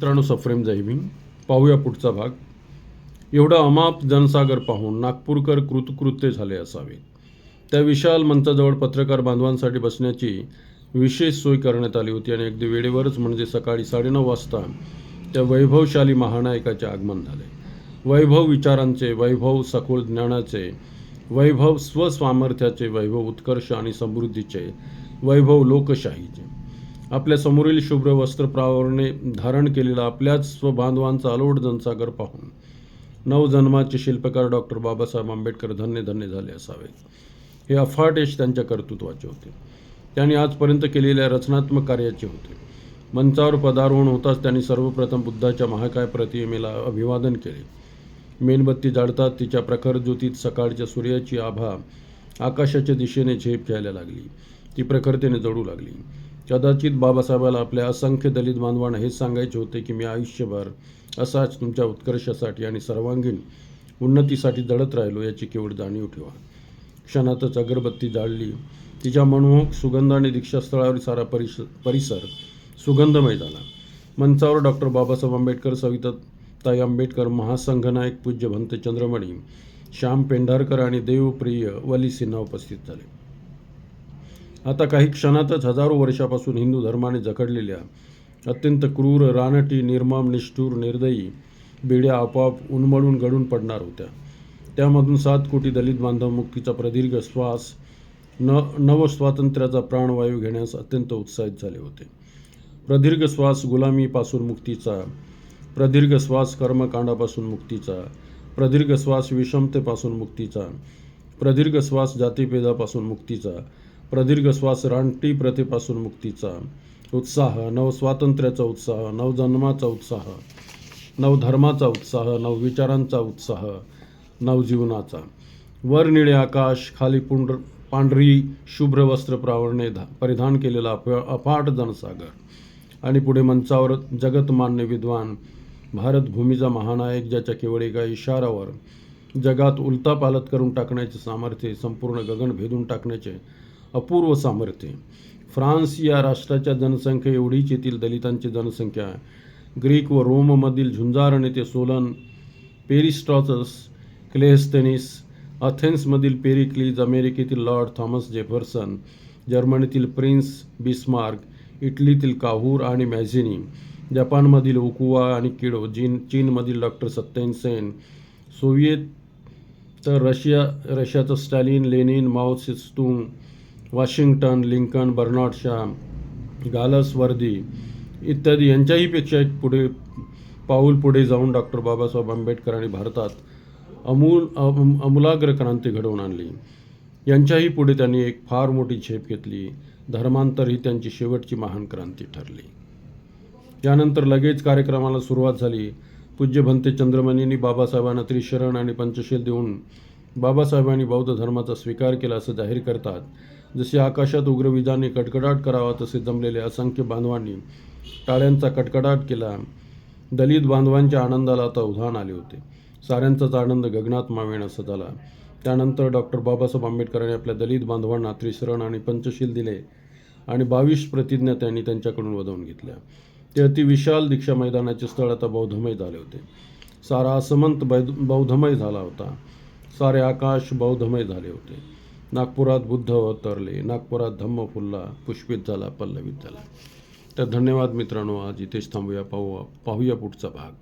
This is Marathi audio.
मित्रांनो सफ्रेम जयभीम पाहूया पुढचा भाग. एवढा अमाप जनसागर पाहून नागपूरकर कृतकृत्य झाले असावे त्या विशाल मंचाजवळ पत्रकार बांधवांसाठी बसण्याची विशेष सोय करण्यात आली होती आणि अगदी वेळेवरच म्हणजे सकाळी साडेनऊ वाजता त्या वैभवशाली महानायकाचे आगमन झाले. वैभव विचारांचे वैभव सखोल ज्ञानाचे वैभव स्वसामर्थ्याचे वैभव उत्कर्ष आणि समृद्धीचे वैभव लोकशाहीचे. आपल्या समोरील शुभ्र वस्त्र प्रावरणे धारण केलेला आपल्याच स्वबांधवांचा अलोट जनसागर पाहून नवजन्माचे शिल्पकार डॉक्टर बाबासाहेब आंबेडकर धन्य धन्य झाले असावे. हे अफाट यश त्यांच्या कर्तृत्वाचे होते. त्यांनी आजपर्यंत केलेल्या रचनात्मक कार्याचे होते. मंचावर पदारोहण होताच त्यांनी सर्वप्रथम बुद्धाच्या महाकाय प्रतिमेला अभिवादन केले. मेणबत्ती जाळतात तिच्या प्रखर ज्योतीत सकाळच्या सूर्याची आभा आकाशाच्या दिशेने झेप घ्यायला लागली. ती प्रखरतेने जळू लागली. कदाचित बाबासाहेबाला आपल्या असंख्य दलित बांधवांना हेच सांगायचे होते की मी आयुष्यभर असाच तुमच्या उत्कर्षासाठी आणि सर्वांगीण उन्नतीसाठी जळत राहिलो याची केवळ जाणीव ठेवा. क्षणातच अगरबत्ती जाळली. तिच्या मनमोहक सुगंधाने दीक्षास्थळावरील सारा परिस परिसर सुगंधमय झाला. मंचावर डॉक्टर बाबासाहेब आंबेडकर सविता ताई आंबेडकर महासंघनायक पूज्य भंत चंद्रमणी श्याम पेंढारकर आणि देवप्रिय वली सिन्हा उपस्थित झाले. आता काही क्षणातच हजारो वर्षापासून हिंदू धर्माने जखडलेल्या अत्यंत क्रूर रानटी निर्माम निष्ठूर निर्दयी बेड्या आपोआप उन्मळून गळून पडणार होत्या. त्यामधून सात कोटी दलित बांधव मुक्तीचा प्रदीर्घ श्वास न नवस्वातंत्र्याचा प्राणवायू घेण्यास अत्यंत उत्साहित झाले होते. प्रदीर्घ श्वास गुलामीपासून मुक्तीचा प्रदीर्घ श्वास कर्मकांडापासून मुक्तीचा प्रदीर्घ श्वास विषमतेपासून मुक्तीचा प्रदीर्घ श्वास जातीभेदापासून मुक्तीचा प्रदीर्घ श्वास रानटी प्रथेपासून मुक्तीचा. उत्साह नवस्वातंत्र्याचा उत्साह नवजन्माचा उत्साह नवधर्माचा उत्साह नवविचारांचा उत्साह नवजीवनाचा वर निळे आकाश खाली पुंड पांढरी शुभ्र वस्त्र प्रावरणे धा परिधान केलेला अफाट जनसागर. आणि पुढे मंचावर जगतमान्य विद्वान भारतभूमीचा महानायक ज्याच्या केवळ एका इशारावर जगात उलता पालत करून टाकण्याचे सामर्थ्य संपूर्ण गगन भेदून टाकण्याचे अपूर्व सामर्थ्य. फ्रान्स या राष्ट्राच्या जनसंख्ये एवढीच येथील दलितांची जनसंख्या. ग्रीक व रोममधील झुंजार नेते सोलन पेरिस्टॉचस क्लेस्टेनिस अथेन्समधील पेरिक्लीज अमेरिकेतील लॉर्ड थॉमस जेफरसन जर्मनीतील प्रिन्स बिस्मार्क इटलीतील काहूर आणि मॅझिनी जपानमधील ओकुवा आणि किडो चीन चीनमधील डॉक्टर सत्यन सेन सोव्हिएत तर Russia रशियाचं Stalin Lenin Mao Tsetung Washington Lincoln Bernard Shaw गालस Verdi इत्यादी यांच्याही पेक्षा एक पुढे पाऊल पुढे जाऊन डॉक्टर बाबासाहेब आंबेडकरांनी भारतात अमूल अम- अमूलाग्र क्रांती घडवून आणली. यांच्याही पुढे त्यांनी एक फार मोठी झेप घेतली. धर्मांतर ही त्यांची शेवटची महान क्रांती ठरली. यानंतर लगेच कार्यक्रमाला सुरुवात झाली. पूज्य भंते चंद्रमणींनी बाबासाहेबांना त्रिशरण आणि पंचशील देऊन बाबासाहेबांनी बौद्ध धर्माचा स्वीकार केला असं जाहीर करतात. जसे आकाशात उग्रविजाने कडकडाट करावा तसे जमलेले असंख्य बांधवांनी टाळ्यांचा कडकडाट केला. दलित बांधवांच्या आनंदाला आता उधाण आले होते. साऱ्यांचाच आनंद गगनात मावेण असं झाला. त्यानंतर डॉक्टर बाबासाहेब आंबेडकरांनी आपल्या दलित बांधवांना त्रिशरण आणि पंचशील दिले आणि बावीस प्रतिज्ञा त्यांनी त्यांच्याकडून वधवून घेतल्या. ते अतिविशाल दीक्षा मैदानाचे स्थळ आता बौद्धमय झाले होते. सारा असमंत बैद बौद्धमय झाला होता. सारे आकाश बौद्धमय झाले होते. नागपुरात बुद्ध अवतरले. नागपुरात धम्म फुलला पुष्पित झाला पल्लवित झाला. तर धन्यवाद मित्रांनो आज इथेच थांबूया पाहू पाहूया पुढचा भाग.